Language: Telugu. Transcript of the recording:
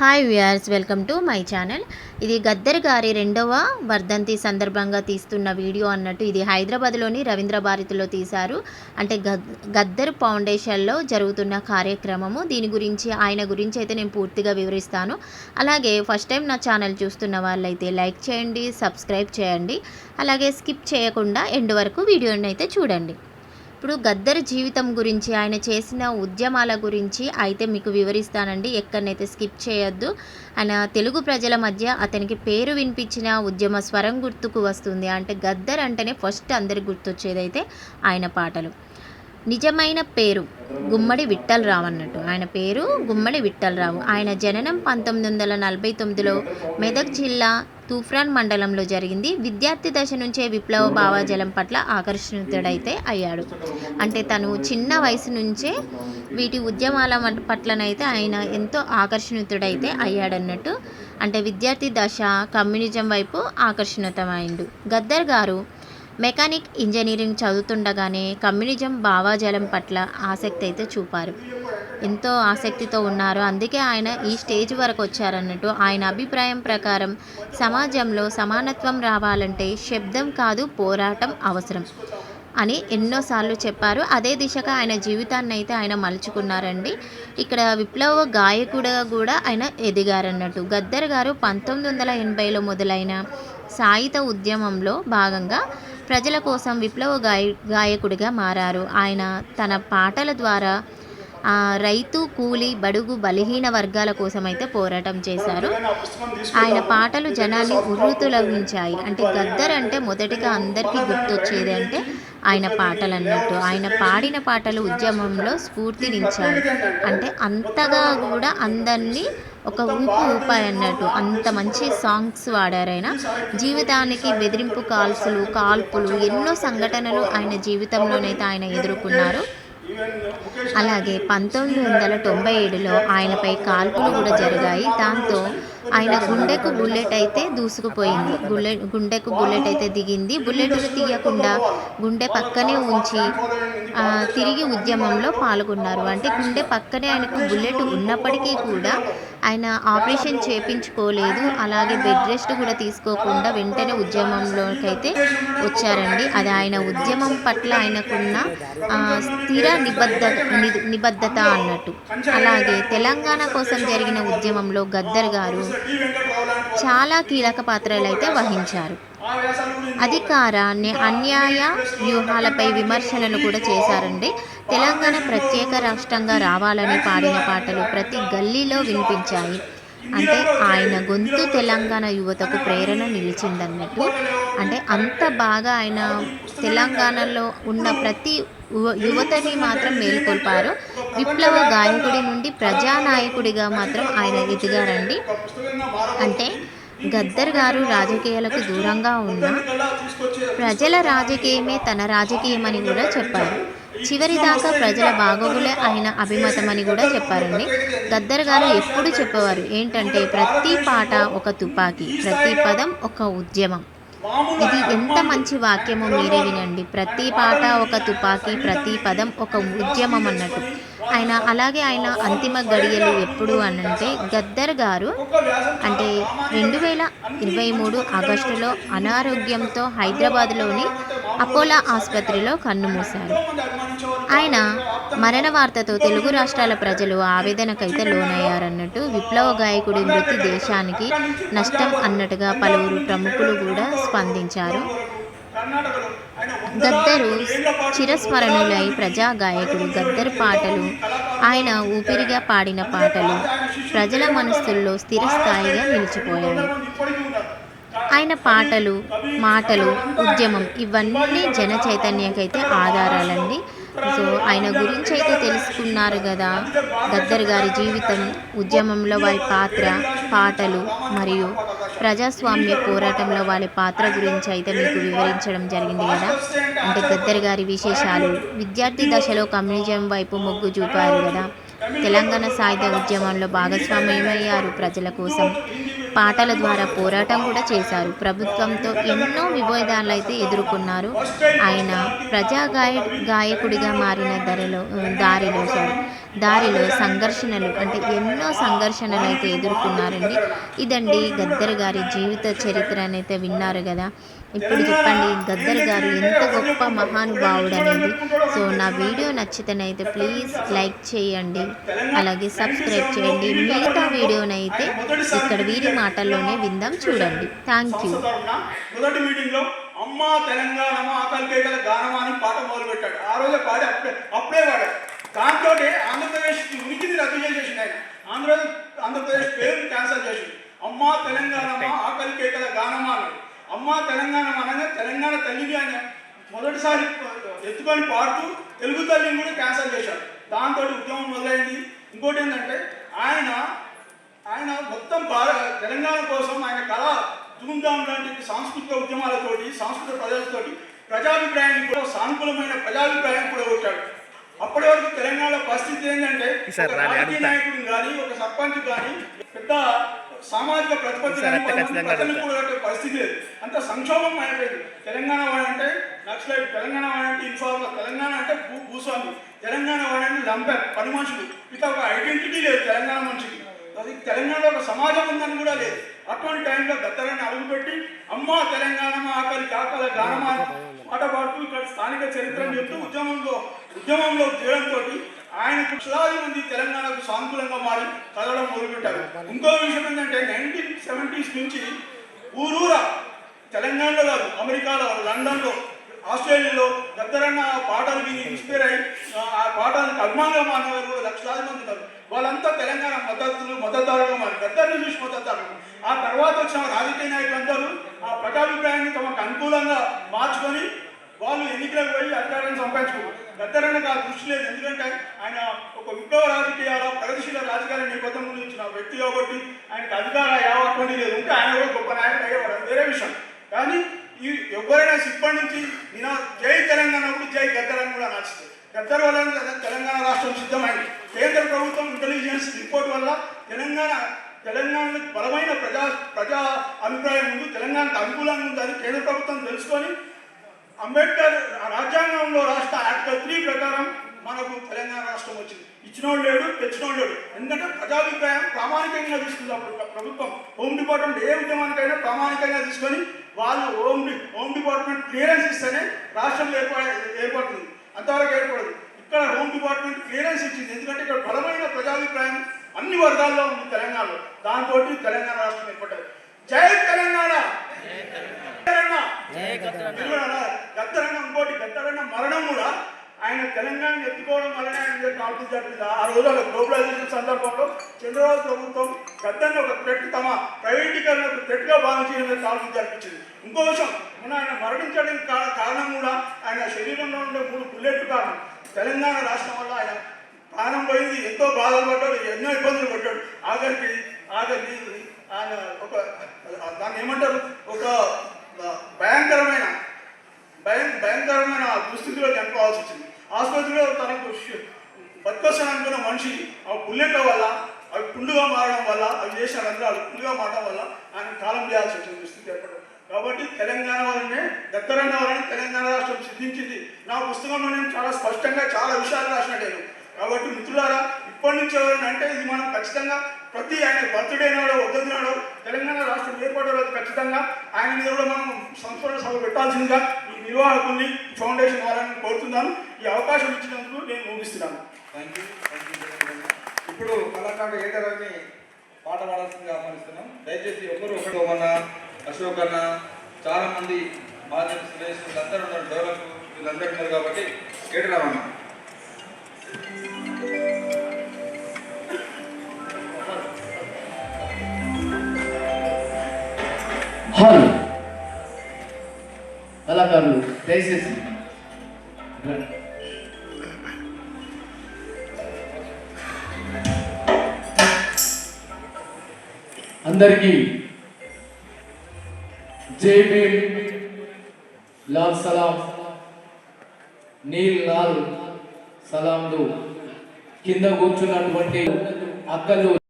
Hi viewers welcome to my channel. ఇది గద్దర్ గారి రెండవ వర్ధంతి సందర్భంగా తీస్తున్న వీడియో అన్నట్టు ఇది హైదరాబాద్లోని రవీంద్ర భారతిలో తీశారు. అంటే గద్ గద్దర్ ఫౌండేషన్లో జరుగుతున్న కార్యక్రమము. దీని గురించి ఆయన గురించి అయితే నేను పూర్తిగా వివరిస్తాను. అలాగే ఫస్ట్ టైం నా ఛానల్ చూస్తున్న వాళ్ళైతే లైక్ చేయండి సబ్స్క్రైబ్ చేయండి. అలాగే స్కిప్ చేయకుండా ఎండ్ వరకు వీడియోని అయితే చూడండి. ఇప్పుడు గద్దర్ జీవితం గురించి ఆయన చేసిన ఉద్యమాల గురించి అయితే మీకు వివరిస్తానండి. ఎక్కడనైతే స్కిప్ చేయొద్దు. ఆయన తెలుగు ప్రజల మధ్య అతనికి పేరు వినిపించిన ఉద్యమ స్వరం గుర్తుకు వస్తుంది. అంటే గద్దర్ అంటేనే ఫస్ట్ అందరికి గుర్తొచ్చేదైతే ఆయన పాటలు. నిజమైన పేరు గుమ్మడి విఠలరావు అన్నట్టు. ఆయన పేరు గుమ్మడి విఠలరావు. ఆయన జననం పంతొమ్మిది వందల నలభై తొమ్మిదిలో మెదక్ జిల్లా తూఫ్రాన్ మండలంలో జరిగింది. విద్యార్థి దశ నుంచే విప్లవ భావజలం పట్ల ఆకర్షితుడైతే అయ్యాడు. అంటే తను చిన్న వయసు నుంచే వీటి ఉద్యమాల పట్లనైతే ఆయన ఎంతో ఆకర్షితుడైతే అయ్యాడన్నట్టు. అంటే విద్యార్థి దశ కమ్యూనిజం వైపు ఆకర్షితమైండు గద్దర్ గారు మెకానిక్ ఇంజనీరింగ్ చదువుతుండగానే కమ్యూనిజం భావాజలం పట్ల ఆసక్తి అయితే చూపారు. ఎంతో ఆసక్తితో ఉన్నారు. అందుకే ఆయన ఈ స్టేజ్ వరకు వచ్చారన్నట్టు ఆయన అభిప్రాయం ప్రకారం సమాజంలో సమానత్వం రావాలంటే శబ్దం కాదు పోరాటం అవసరం అని ఎన్నోసార్లు చెప్పారు. అదే దిశగా ఆయన జీవితాన్ని అయితే ఆయన మలుచుకున్నారండి. ఇక్కడ విప్లవ గాయకుడుగా కూడా ఆయన ఎదిగారన్నట్టు. గద్దర్ గారు పంతొమ్మిది వందల ఎనభైలో మొదలైన సాయుధ ఉద్యమంలో భాగంగా ప్రజల కోసం విప్లవ గాయ గాయకుడిగా మారారు. ఆయన తన పాటల ద్వారా రైతు కూలి బడుగు బలహీన వర్గాల కోసం అయితే పోరాటం చేశారు. ఆయన పాటలు జనాన్ని ఉర్రుతులగించాయి. అంటే గద్దర్ అంటే మొదటిగా అందరికీ గుర్తొచ్చేది అంటే ఆయన పాటలు అన్నట్టు ఆయన పాడిన పాటలు ఉద్యమంలో స్ఫూర్తినిచ్చాయి అంటే అంతగా కూడా అందరినీ ఒక ఊపు ఊపాయి అన్నట్టు అంత మంచి సాంగ్స్ వాడారు ఆయన. జీవితానికి బెదిరింపు కాల్సులు కాల్పులు ఎన్నో సంఘటనలు ఆయన జీవితంలోనైతే ఆయన ఎదుర్కొన్నారు. అలాగే పంతొమ్మిది వందల తొంభై ఏడులో ఆయనపై కాల్పులు కూడా జరిగాయి. దాంతో ఆయన గుండెకు బుల్లెట్ అయితే దూసుకుపోయింది. బుల్లెట్ గుండెకు బుల్లెట్ అయితే దిగింది. బుల్లెట్ తీయకుండా గుండె పక్కనే ఉంచి తిరిగి ఉద్యమంలో పాల్గొన్నారు. అంటే గుండె పక్కనే ఆయనకు బుల్లెట్ ఉన్నప్పటికీ కూడా ఆయన ఆపరేషన్ చేపించుకోలేదు. అలాగే బెడ్ రెస్ట్ కూడా తీసుకోకుండా వెంటనే ఉద్యమంలోకైతే వచ్చారండి. అది ఆయన ఉద్యమం పట్ల ఆయనకున్న స్థిర నిబద్ధ ని- నిబద్ధత అన్నట్టు. అలాగే తెలంగాణ కోసం జరిగిన ఉద్యమంలో గద్దర్ గారు చాలా కీలక పాత్రలు అయితే వహించారు. అధికారాన్ని అన్యాయ వ్యూహాలపై విమర్శనలు కూడా చేశారండి. తెలంగాణ ప్రత్యేక రాష్ట్రంగా రావాలని పాడిన పాటలు ప్రతి గల్లీలో వినిపించాయి. అంటే ఆయన గొంతు తెలంగాణ యువతకు ప్రేరణ నిలిచిందన్నట్టు. అంటే అంత బాగా ఆయన తెలంగాణలో ఉన్న ప్రతి యువతని మాత్రం మేల్కొల్పారు. విప్లవ గాయకుడి నుండి ప్రజానాయకుడిగా మాత్రం ఆయన ఎదిగారండి. అంటే గద్దర్ గారు రాజకీయాలకు దూరంగా ఉన్న ప్రజల రాజకీయమే తన రాజకీయమని కూడా చెప్పారు. చివరిదాకా ప్రజల బాగోగులే ఆయన అభిమతమని కూడా చెప్పారండి. గద్దర్ గారు ఎప్పుడు చెప్పేవారు? ఏంటంటే ప్రతి పాట ఒక తుపాకీ ప్రతి పదం ఒక ఉద్యమం. ఇది ఎంత మంచి వాక్యమో మీరే వినండి. ప్రతి పాట ఒక తుపాకీ ప్రతి పదం ఒక ఉద్యమం అన్నట్టు. ఆయన అలాగే ఆయన అంతిమ గడియలు ఎప్పుడు అనంటే గద్దర్ గారు అంటే రెండు వేల ఇరవై మూడు ఆగస్టులో అనారోగ్యంతో హైదరాబాద్లోని అపోలో ఆసుపత్రిలో కన్నుమూశారు ఆయన మరణ వార్తతో తెలుగు రాష్ట్రాల ప్రజలు ఆవేదనకైతే లోనయ్యారన్నట్టు విప్లవ గాయకుడి మృతి దేశానికి నష్టం అన్నట్టుగా పలువురు ప్రముఖులు కూడా స్పందించారు. గద్దరు చిరస్మరణులై ప్రజా గాయకుడు పాటలు. ఆయన ఊపిరిగా పాడిన పాటలు ప్రజల మనస్సుల్లో స్థిరస్థాయిగా నిలిచిపోయాయి. ఆయన పాటలు మాటలు ఉద్యమం ఇవన్నీ జన చైతన్యకైతే ఆధారాలండి. సో ఆయన గురించి అయితే తెలుసుకున్నారు కదా. గద్దర్ గారి జీవితం ఉద్యమంలో వారి పాత్ర పాటలు మరియు ప్రజాస్వామ్య పోరాటంలో వాళ్ళ పాత్ర గురించి అయితే మీకు వివరించడం జరిగింది కదా. అంటే గద్దర్ గారి విశేషాలు. విద్యార్థి దశలో కమ్యూనిజం వైపు మొగ్గు చూపారు కదా. తెలంగాణ సాయుధ ఉద్యమంలో భాగస్వామ్యమయ్యారు ప్రజల కోసం. పాటల ద్వారా పోరాటం కూడా చేశారు. ప్రభుత్వంతో ఎన్నో విభేదాలు అయితే ఎదుర్కొన్నారు. ఆయన ప్రజా గాయ గాయకుడిగా మారిన ధరలో దారిలో సారీ దారిలో సంఘర్షణలు అంటే ఎన్నో సంఘర్షణలు అయితే ఎదుర్కొన్నారండి. ఇదండి గద్దర్ గారి జీవిత చరిత్ర అయితే విన్నారు కదా. ఇప్పుడు చెప్పండి గద్దర్ గారు ఎంత గొప్ప మహానుభావుడు అనేది సో నా వీడియో నచ్చితేనైతే ప్లీజ్ లైక్ చేయండి అలాగే సబ్స్క్రైబ్ చేయండి. మిగతా వీడియోనైతే ఇక్కడ వీరి మాటల్లోనే విందాం చూడండి. Thank you. మొదటి మీటింగ్లో అమ్మా తెలంగాణ ఆకలికేకల గానమా అని పాట మొదలుపెట్టాడు. ఆ రోజే పాడి అప్పుడే అప్పుడే పాడాడు. దాంతో ఆంధ్రప్రదేశ్ ఉనికిని రద్దు చేసేసింది ఆయన. ఆంధ్ర ఆంధ్రప్రదేశ్ పేరు క్యాన్సల్ చేసింది అమ్మా తెలంగాణ ఆకలికేకల గానమా అన్నాడు అమ్మా తెలంగాణ అనగా తెలంగాణ తల్లిని ఆయన మొదటిసారి ఎత్తుకొని పాడుతూ తెలుగు తల్లిని కూడా క్యాన్సల్ చేశాడు. దాంతో ఉద్యమం మొదలైంది. ఇంకోటి ఏంటంటే ఆయన ఆయన మొత్తం భార తెలంగాణ కోసం ఆయన కళ ధూమ్ధాం లాంటి సాంస్కృతిక ఉద్యమాలతోటి సాంస్కృతిక ప్రజలతోటి ప్రజాభిప్రాయాన్ని కూడా సానుకూలమైన ప్రజాభిప్రాయం కూడా వచ్చాడు అప్పటి వరకు తెలంగాణ పరిస్థితి ఏంటంటే రాజకీయ. నాయకుడు కానీ ఒక సర్పంచ్ కానీ పెద్ద సామాజిక ప్రతిపత్తి పరిస్థితి లేదు. అంత సంక్షోభం అయిపోయింది తెలంగాణ వాడంటే నక్సలైట్ తెలంగాణ వాడంటే ఇన్ఫార్మర్ తెలంగాణ అంటే భూ భూస్వామి తెలంగాణ వాడంటే లంపర్ పని మనుషులు. ఇక ఒక ఐడెంటిటీ లేదు తెలంగాణ మనిషికి. అది తెలంగాణలో ఒక సమాజం ఉందని కూడా లేదు. అటువంటి టైంలో గద్దరాన్ని అడుగుపెట్టి అమ్మా తెలంగాణ మా ఆకలి కాకల గానమా పాట పాడుతూ ఇక్కడ స్థానిక చరిత్రను చెప్తూ ఉద్యమంలో ఉద్యమంలో చేయడంతో ఆయన లక్షలాది మంది తెలంగాణకు సానుకూలంగా మారి కలవడం మొదలుపెట్టారు. ఇంకో విషయం ఏంటంటే నైన్టీన్ సెవెంటీస్ నుంచి ఊరూరా తెలంగాణలో కాదు అమెరికాలో లండన్లో ఆస్ట్రేలియాలో దగ్గరన్న పాటలు విని ఇన్స్పైర్ అయ్యి ఆ, పాటలకు అభిమానులు మానేవారు లక్షలాది మంది ఉన్నారు. వాళ్ళంతా తెలంగాణ మద్దతులు మద్దతుదారులుగా మారి గద్దర్ని చూసి మద్దతుదారులు. ఆ తర్వాత వచ్చిన రాజకీయ నాయకులందరూ ఆ ప్రజాభిప్రాయాన్ని తమకు అనుకూలంగా మార్చుకొని వాళ్ళు ఎన్నికలకు పోయి అధికారాన్ని సంపాదించుకోరు గద్దరన్నకు ఆ దృష్టి లేదు. ఎందుకంటే ఆయన ఒక విప్లవ రాజకీయాల ప్రగతిశీల రాజకీయాల నేపథ్యం గురించిన వ్యక్తి కాబట్టి ఆయనకు అధికార యావత్వం లేదు. ఉంటే ఆయన కూడా గొప్ప నాయకుడు అయ్యేవాడు వేరే విషయం. కానీ ఈ ఎవరైనా ఇప్పటి నుంచి నేను జై తెలంగాణ కూడా జై గద్దరని కూడా నచ్చుతుంది. గద్దర్ వల్ల తెలంగాణ రాష్ట్రం సిద్ధమైంది. కేంద్ర ప్రభుత్వం ఇంటెలిజెన్స్ రిపోర్ట్ వల్ల తెలంగాణ తెలంగాణ బలమైన ప్రజా ప్రజా అభిప్రాయం ఉంది. తెలంగాణకు అనుకూలంగా ఉంది కేంద్ర ప్రభుత్వం తెలుసుకొని అంబేద్కర్ రాజ్యాంగంలో రాష్ట్ర ఆర్టికల్ త్రీ ప్రకారం మనకు తెలంగాణ రాష్ట్రం వచ్చింది. ఇచ్చినోడు లేడు తెచ్చినోడు లేడు. ఎందుకంటే ప్రజాభిప్రాయం ప్రామాణికంగా తీసుకుంది అప్పుడు ప్రభుత్వం. హోమ్ డిపార్ట్మెంట్ ఏ ఉద్యమానికైనా ప్రామాణికంగా తీసుకొని వాళ్ళు home D home department clearance ఇస్తేనే రాష్ట్రం ఏర్పడ ఏర్పడుతుంది. అంతవరకు ఏర్పడదు. ఇక్కడ హోమ్ డిపార్ట్మెంట్ క్లియరెన్స్ ఇచ్చింది. ఎందుకంటే ఇక్కడ బలమైన ప్రజాభిప్రాయం అన్ని వర్గాల్లో ఉంది తెలంగాణలో. దాంతో తెలంగాణ రాష్ట్రం ఏర్పడ్డది. జై తెలంగాణ! తెలంగాణ! గద్దరన్న ఇంకోటి గద్దరన్న మరణం కూడా ఆయన తెలంగాణ ఎత్తుకోవడం వల్లనే ఆయన కాల్పులు జరిగింది. ఆ రోజుల్లో గ్లోబలైజేషన్ సందర్భంలో చంద్రబాబు ప్రభుత్వం గద్దర్ని ఒక థ్రెట్ తమ ప్రైవేటీకరణ ఒక థ్రెట్గా భావించి ఆయన కాల్పులు జరిపించింది. ఇంకో విషయం మొన్న ఆయన మరణించడానికి కారణం కూడా ఆయన శరీరంలో ఉండే మూడు బుల్లెట్లు కారణం. తెలంగాణ రాష్ట్రం వల్ల ఆయన ప్రాణం పోయింది ఎంతో బాధలు పడ్డాడు ఎన్నో ఇబ్బందులు పడ్డాడు. ఆఖరికి ఆఖరికి ఆయన ఒక దాన్ని ఏమంటారు? ఒక భయంకరమైన భయం భయంకరమైన దుస్థితిలో చనిపోవాల్సి వచ్చింది. ఆసుపత్రిలో తనకు బతికొస్తాను అనుకున్న మనిషి ఆ బుల్లెట్ల వల్ల అవి పుండుగా మారడం వల్ల అవి చేసిన రంధ్రాలు పుండుగా మారడం వల్ల ఆయన కాలం చేయాల్సి వచ్చిన దుస్థితి ఏర్పడడం. కాబట్టి తెలంగాణ వాళ్ళనే దగ్గరన్న వాళ్ళని తెలంగాణ రాష్ట్రం సిద్ధించింది. నా పుస్తకంలో నేను చాలా స్పష్టంగా చాలా విషయాలు రాసినట్టు కాబట్టి మిత్రులారా ఇప్పటి నుంచి ఎవరైనా అంటే ఇది మనం ఖచ్చితంగా ప్రతి ఆయన బర్త్డే నాడో వద్దది తెలంగాణ రాష్ట్రం ఏర్పడే రోజు ఖచ్చితంగా ఆయన మీద కూడా మనం సంస్మరణ సభ పెట్టాల్సిందిగా ఈ నిర్వాహకుల్ని ఫౌండేషన్ వాళ్ళని కోరుతున్నాను. ఈ అవకాశం ఇచ్చినందుకు నేను ముగిస్తున్నాను. థ్యాంక్ యూ థ్యాంక్ యూ ఇప్పుడు కళాకారుడు ఏదరని పాట పాడాల్సిందిగా ఆహ్వానిస్తున్నాం. దయచేసి ఒకరు ఒకరు మన అశోక్ అన్న చాలా మంది బాధ్యత సురేష్ వీళ్ళందరూ ఉన్నారు డెవలప్ వీళ్ళందరూ ఉన్నారు కాబట్టి ఏటరామన్న కళాకారులు దయచేసి. అందరికీ జై భీమ్. లాల్ సలాం. నీల్ లాల్ సలాంలు. కింద కూర్చున్నటువంటి అక్కలు